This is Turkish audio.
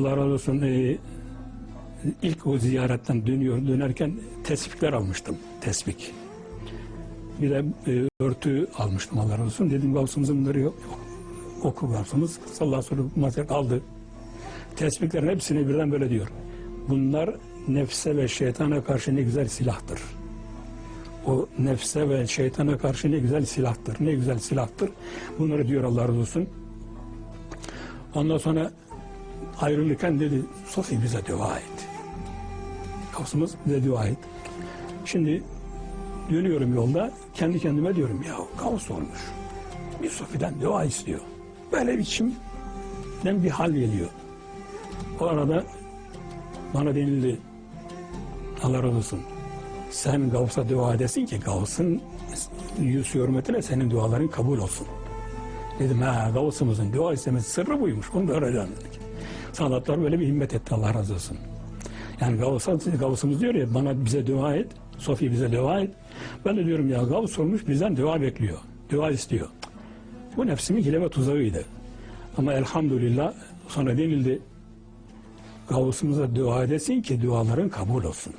Allah razı olsun e, ilk o ziyaretten dönüyor dönerken tespihler almıştım. Tespih. Bir de e, örtü almıştım Allah razı olsun. Dedim Gavsımızın bunları yok. yok. Oku Gavsımız. Sallallahu aleyhi ve sellem aldı. Tespihlerin hepsini birden böyle diyor. Bunlar nefse ve şeytana karşı ne güzel silahtır. O nefse ve şeytana karşı ne güzel silahtır. Ne güzel silahtır. Bunları diyor Allah razı olsun. Ondan sonra ayrılırken dedi Sofi bize dua et. Kafsımız bize dua et. Şimdi dönüyorum yolda kendi kendime diyorum ya kaos olmuş. Bir Sofi'den dua istiyor. Böyle içimden bir hal geliyor. O arada bana denildi Allah razı olsun. Sen Gavs'a dua edesin ki Gavs'ın yüz hürmetine senin duaların kabul olsun. Dedim ha Gavs'ımızın dua istemesi sırrı buymuş. Onu da öğrendim dedik. Sanatlar böyle bir himmet etti Allah razı olsun. Yani Gavs'a, Gavs'ımız diyor ya bana bize dua et. Sofi bize dua et. Ben de diyorum ya Gavs olmuş bizden dua bekliyor. Dua istiyor. Bu nefsimin hileme tuzağıydı. Ama elhamdülillah sonra denildi Gavs'ımıza dua edesin ki duaların kabul olsun.